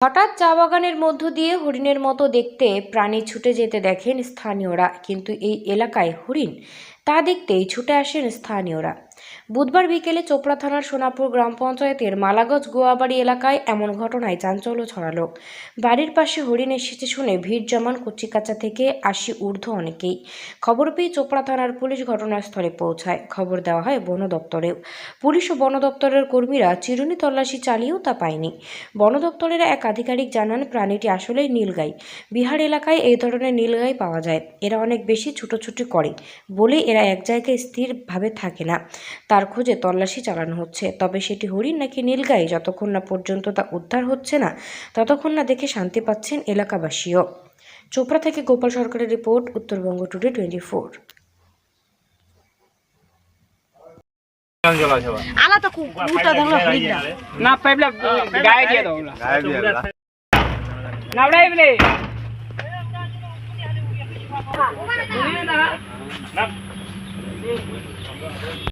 হঠাৎ চা বাগানের মধ্য দিয়ে হরিণের মতো দেখতে প্রাণী ছুটে যেতে দেখেন স্থানীয়রা, কিন্তু এই এলাকায় হরিণ, তা দেখতেই ছুটে আসেন স্থানীয়রা। বুধবার বিকেলে চোপড়া থানার সোনাপুর গ্রাম পঞ্চায়েতের মালাগঞ্জ গোয়াবাড়ি এলাকায় এমন ঘটনায় চাঞ্চল্য ছড়ালো। বাড়ির পাশে হরিণ এসেছে শুনে ভিড় জমান কচিকাচা থেকে আসি ঊর্ধ্ব অনেকেই। খবর পেয়ে চোপড়া থানার পুলিশ ঘটনাস্থলে পৌঁছায়। খবর দেওয়া হয় বন দপ্তরেও। পুলিশ ও বন দপ্তরের কর্মীরা চিরুনি তল্লাশি চালিয়েও তা পায়নি। বন দপ্তরের এক আধিকারিক জানান, প্রাণীটি আসলেই নীলগাই। বিহার এলাকায় এই ধরনের নীলগাই পাওয়া যায়। এরা অনেক বেশি ছুটোছুটি করে বলে এরা এক জায়গায় স্থিরভাবে থাকে না। তার খোঁজে তল্লাশি চালানো হচ্ছে। তবে সেটি হরিণ নাকি নীলগাই যতক্ষণ না পর্যন্ত তা উদ্ধার হচ্ছে না ততক্ষণ না দেখে শান্তি পাচ্ছেন এলাকাবাসীও। চোপড়া থেকে গোপাল সরকারের report Uttarbanga today twenty four. আলা তো ধরলো না। না গায়ে দিয়ে দাও গায়ে দিয়ে দাও। না ওটাই বলে।